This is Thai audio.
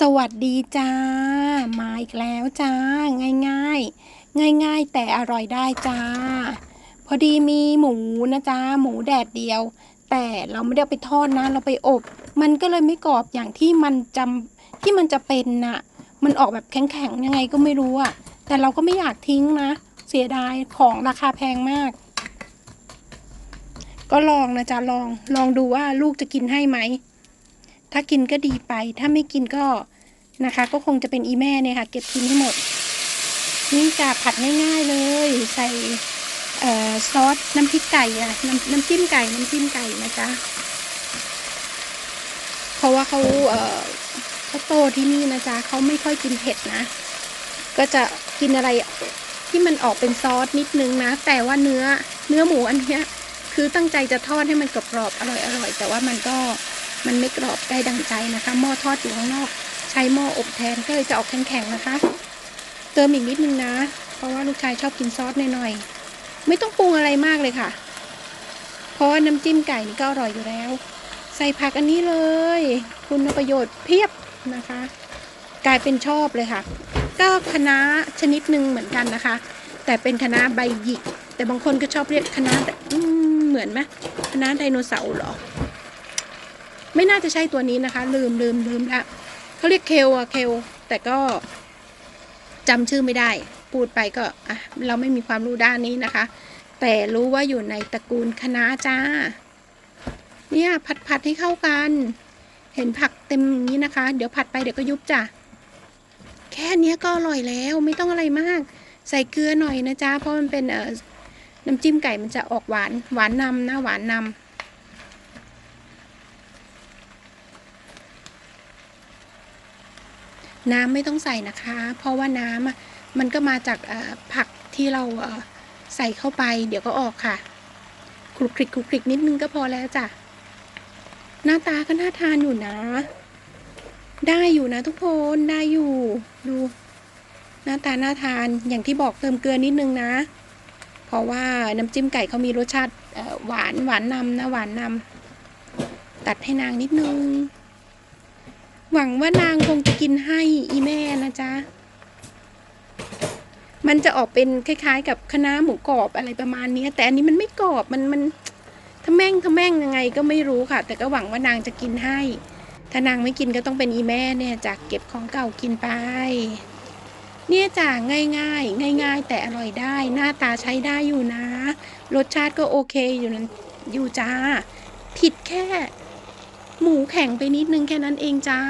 สวัสดีจ้า มาอีกแล้วจ้า ง่ายๆ ง่ายๆ แต่อร่อยได้จ้า พอดีมีหมูนะจ้า หมูแดดเดียว แต่เราไม่ได้ไปทอดนะ เราไปอบ มันก็เลยไม่กรอบอย่างที่มันจำที่มันจะเป็นน่ะ มันออกแบบแข็งๆ ยังไงก็ไม่รู้อะแต่เราก็ไม่อยากทิ้งนะ เสียดายของราคาแพงมาก ก็ลองนะจ๊ะลอง ลองดูว่าลูกจะกินให้ไหม ถ้ากินก็ดีไป ถ้าไม่กินก็นะคะ ก็คงจะเป็นอีแม่เนี่ยค่ะ เก็บกินให้หมด นี่จะผัดง่าย ๆเลย ใส่ออซอสน้ำพริกไก่อะน้ำน้ำจิ้มไก่น้ำจิ้มไก่นะจ๊ะเพราะว่าเขาเออเขาโตที่นี่นะจ๊ะเขาไม่ค่อยกินเผ็ดนะ ก็จะกินอะไรที่มันออกเป็นซอสนิดนึงนะ แต่ว่าเนื้อเนื้อหมูอันเนี้ยคือตั้งใจจะทอดให้มันกรอบๆอร่อยๆแต่ว่ามันก็ มันไม่กรอบได้ดังใจนะคะ หม้อทอดอยู่ข้างนอก ใช้หม้ออบแทนก็เลยจะออกแข็งๆนะคะ เติมอีกนิดนึงนะ เพราะว่าลูกชายชอบกินซอสหน่อยๆ ไม่ต้องปรุงอะไรมากเลยค่ะ เพราะว่าน้ำจิ้มไก่นี่ก็อร่อยอยู่แล้ว ใส่ผักอันนี้เลย คุณประโยชน์เพียบนะคะ กลายเป็นชอบเลยค่ะ ก็คณะชนิดหนึ่งเหมือนกันนะคะ แต่เป็นคณะใบหยิกแต่บางคนก็ชอบเรียกคณะเหมือนไหมคณะไดโนเสาร์หรอ ไม่น่าจะใช่ตัวนี้นะคะ ลืมลืมลืมละเขาเรียกเคลอะเคลแต่ก็จำชื่อไม่ได้ พูดไปก็อะเราไม่มีความรู้ด้านนี้นะคะ แต่รู้ว่าอยู่ในตระกูลคณะจ้า เนี่ยผัดผัดให้เข้ากัน เห็นผักเต็มอย่างนี้นะคะ เดี๋ยวผัดไปเดี๋ยวก็ยุบจ้ะแค่นี้ก็อร่อยแล้วไม่ต้องอะไรมาก ใส่เกลือหน่อยนะจ๊ะเพราะมันเป็นเอ่อน้ำจิ้มไก่มันจะออกหวานหวานนำนะหวานนำ น้ำไม่ต้องใส่นะคะ เพราะว่าน้ำมันก็มาจากผักที่เราใส่เข้าไป เดี๋ยวก็ออกค่ะคลุกคลิกคลุกคลิกนิดนึงก็พอแล้วจ้ะหน้าตาก็น่าทานอยู่นะ ได้อยู่นะทุกคนได้อยู่ ดู หน้าตาน่าทานอย่างที่บอกเติมเกลือนิดนึงนะ เพราะว่าน้ำจิ้มไก่เขามีรสชาติหวานหวานนำนะหวานนำตัดให้นางนิดนึง หวังว่านางคงจะกินให้อีแม่นะจ๊ะ มันจะออกเป็นคล้ายๆ กับคณะหมูกรอบอะไรประมาณนี้แต่อันนี้มันไม่กรอบมันมันทะแม่งทะแม่งยังไงก็ไม่รู้ค่ะ แต่ก็หวังว่านางจะกินให้ ถ้านางไม่กินก็ต้องเป็นอีแม่เนี่ยจากเก็บของเก่ากินไป เนี่ยจ้ะง่ายง่ายง่ายง่าย ๆ แต่อร่อยได้ หน้าตาใช้ได้อยู่นะ รสชาติก็โอเคอยู่นั้นอยู่จ้า ผิดแค่ หมูแข็งไปนิดนึงแค่นั้นเองจ้า